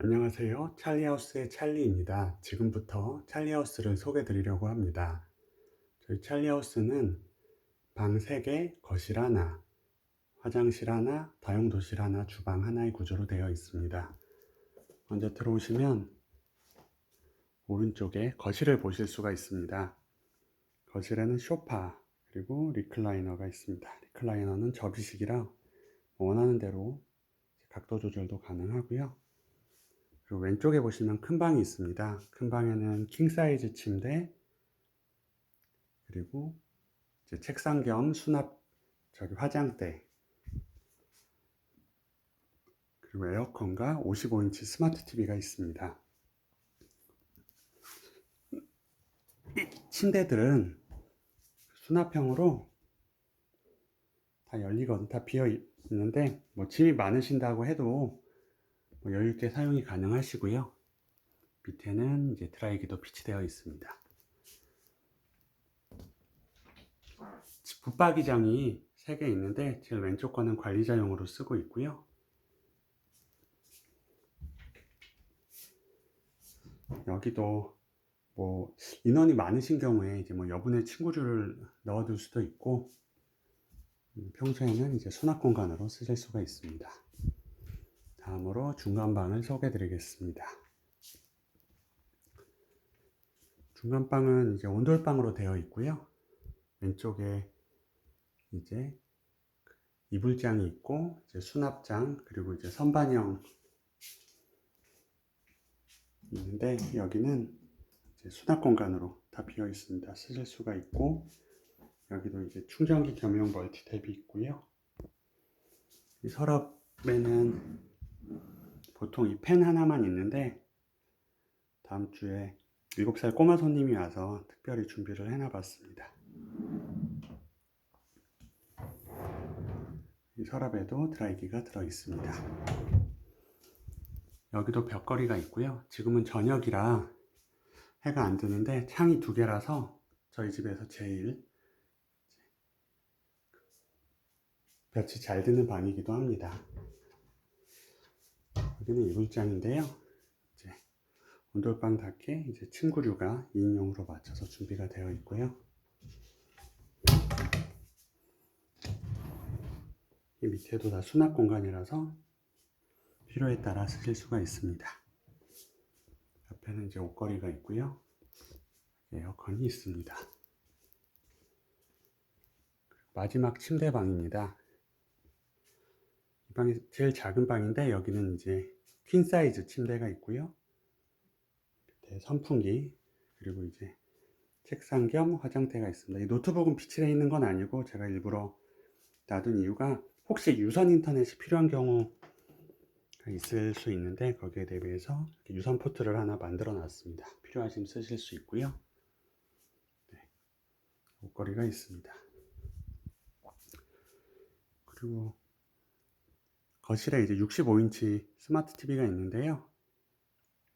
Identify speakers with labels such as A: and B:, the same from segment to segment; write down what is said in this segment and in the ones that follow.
A: 안녕하세요. 찰리하우스의 찰리입니다. 지금부터 찰리하우스를 소개해 드리려고 합니다. 저희 찰리하우스는 방 3개, 거실 하나, 화장실 하나, 다용도실 하나, 주방 하나의 구조로 되어 있습니다. 먼저 들어오시면 오른쪽에 거실을 보실 수가 있습니다. 거실에는 소파 그리고 리클라이너가 있습니다. 리클라이너는 접이식이라 원하는 대로 각도 조절도 가능하고요. 그리고 왼쪽에 보시면 큰 방이 있습니다. 큰 방에는 킹 사이즈 침대 그리고 책상 겸 수납 저기 화장대 그리고 에어컨과 55인치 스마트 TV가 있습니다. 이 침대들은 수납형으로 다 열리거든 다 비어 있는데 뭐 짐이 많으신다고 해도 뭐 여유 있게 사용이 가능하시고요. 밑에는 이제 드라이기도 비치되어 있습니다. 붙박이장이 3개 있는데 제일 왼쪽 거는 관리자용으로 쓰고 있고요. 여기도 뭐 인원이 많으신 경우에 이제 뭐 여분의 친구를 넣어둘 수도 있고 음, 평소에는 이제 수납 공간으로 쓰실 수가 있습니다. 다음으로 중간방을 소개해 드리겠습니다. 중간방은 이제 온돌방으로 되어 있고요. 왼쪽에 이제 이불장이 있고 이제 수납장 그리고 이제 선반형 있는데 여기는 수납 공간으로 다 비어 있습니다. 쓰실 수가 있고 여기도 이제 충전기 겸용 멀티탭이 있고요. 이 서랍에는 보통 이 펜 하나만 있는데 다음 주에 7살 꼬마 손님이 와서 특별히 준비를 해놔 봤습니다. 이 서랍에도 드라이기가 들어 있습니다. 여기도 벽걸이가 있고요. 지금은 저녁이라 해가 안 드는데 창이 두 개라서 저희 집에서 제일 볕이 잘 드는 방이기도 합니다. 여기는 이불장인데요. 이제 온돌방 닫게 이제 침구류가 2인용으로 맞춰서 준비가 되어 있고요. 이 밑에도 다 수납 공간이라서 필요에 따라 쓰실 수가 있습니다. 옆에는 이제 옷걸이가 있고요. 에어컨이 있습니다. 마지막 침대방입니다. 이 방이 제일 작은 방인데 여기는 이제 퀸 사이즈 침대가 있고요. 밑에 선풍기 그리고 이제 책상 겸 화장대가 있습니다. 이 노트북은 비치되어 있는 건 아니고 제가 일부러 놔둔 이유가 혹시 유선 인터넷이 필요한 경우 있을 수 있는데 거기에 대비해서 유선 포트를 하나 만들어 놨습니다. 필요하시면 쓰실 수 있고요. 네, 옷걸이가 있습니다. 그리고 거실에 이제 65인치 스마트 TV가 있는데요.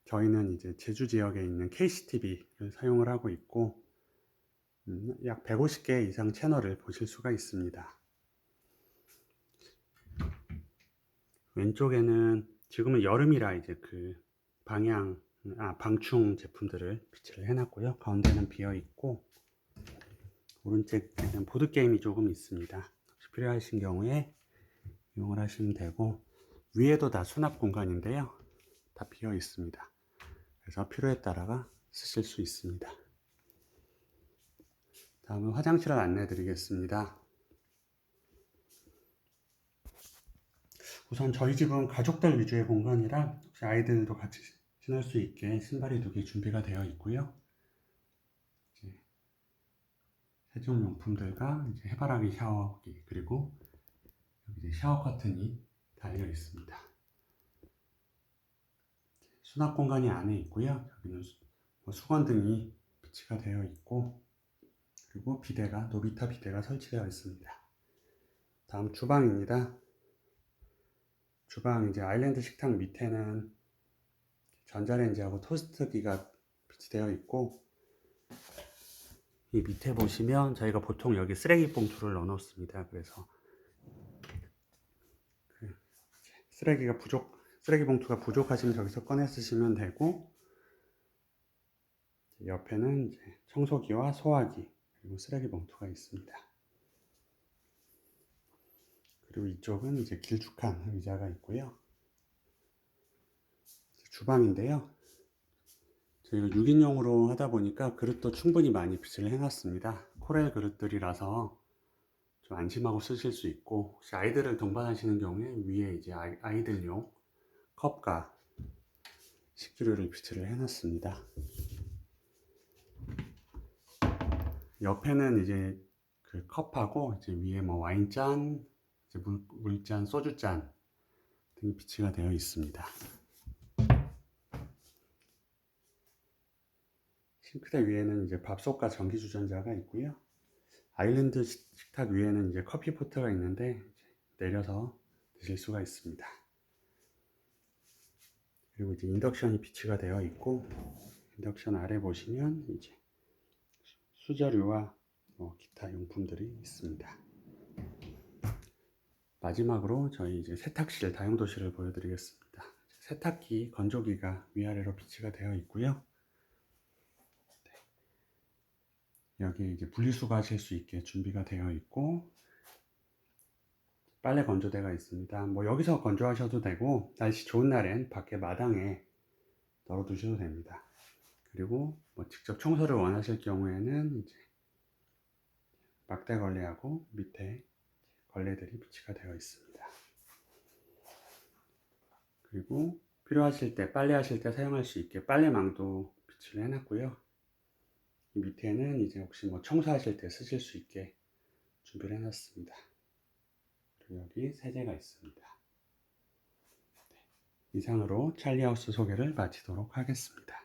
A: 저희는 이제 제주 지역에 있는 KCTV를 사용을 하고 있고 음, 약 150개 이상 채널을 보실 수가 있습니다. 왼쪽에는 지금은 여름이라 이제 그 방향, 아, 방충 제품들을 비치를 해놨고요. 가운데는 비어 있고, 오른쪽에는 보드 게임이 조금 있습니다. 혹시 필요하신 경우에 이용을 하시면 되고, 위에도 다 수납 공간인데요. 다 비어 있습니다. 그래서 필요에 따라가 쓰실 수 있습니다. 다음은 화장실을 안내해 드리겠습니다. 우선 저희 집은 가족들 위주의 공간이라 혹시 아이들도 같이 신을 수 있게 신발이 두 개 준비가 되어 있고요. 세정용품들과 해바라기 샤워기 그리고 여기 샤워 커튼이 달려 있습니다. 수납 공간이 안에 있고요. 여기는 수, 뭐 수건등이 비치가 되어 있고 그리고 비데가 노비타 비데가 설치되어 있습니다. 다음 주방입니다. 주방 이제 아일랜드 식탁 밑에는 전자레인지하고 토스트기가 비치되어 있고 이 밑에 보시면 저희가 보통 여기 쓰레기 봉투를 넣어 놓습니다. 그래서 그 쓰레기가 부족 쓰레기 봉투가 부족하시면 저기서 꺼내 쓰시면 되고 옆에는 이제 청소기와 소화기 그리고 쓰레기 봉투가 있습니다. 그리고 이쪽은 이제 길쭉한 의자가 있고요. 주방인데요. 저희가 6인용으로 하다 보니까 그릇도 충분히 많이 비치를 해놨습니다. 코렐 그릇들이라서 좀 안심하고 쓰실 수 있고 혹시 아이들을 동반하시는 경우에 위에 이제 아이, 아이들용 컵과 식기류를 비치를 해놨습니다. 옆에는 이제 그 컵하고 이제 위에 뭐 와인잔, 이제 물, 물잔, 소주잔 등이 비치가 되어 있습니다. 싱크대 위에는 이제 밥솥과 전기 주전자가 있고요. 아일랜드 식- 식탁 위에는 이제 커피 포트가 있는데 내려서 드실 수가 있습니다. 그리고 이제 인덕션이 비치가 되어 있고 인덕션 아래 보시면 이제 수저류와 뭐 기타 용품들이 있습니다. 마지막으로 저희 이제 세탁실 다용도실을 보여드리겠습니다. 세탁기, 건조기가 위아래로 비치가 되어 있고요. 여기 이제 분리수거 하실 수 있게 준비가 되어 있고 빨래 건조대가 있습니다. 뭐 여기서 건조하셔도 되고 날씨 좋은 날엔 밖에 마당에 널어 두셔도 됩니다. 그리고 뭐 직접 청소를 원하실 경우에는 이제 막대 걸레하고 밑에 걸레들이 비치가 되어 있습니다. 그리고 필요하실 때 빨래하실 때 사용할 수 있게 빨래망도 비치를 해놨고요. 이 밑에는 이제 혹시 뭐 청소하실 때 쓰실 수 있게 준비를 해놨습니다. 그리고 여기 세제가 있습니다. 네, 이상으로 찰리하우스 소개를 마치도록 하겠습니다.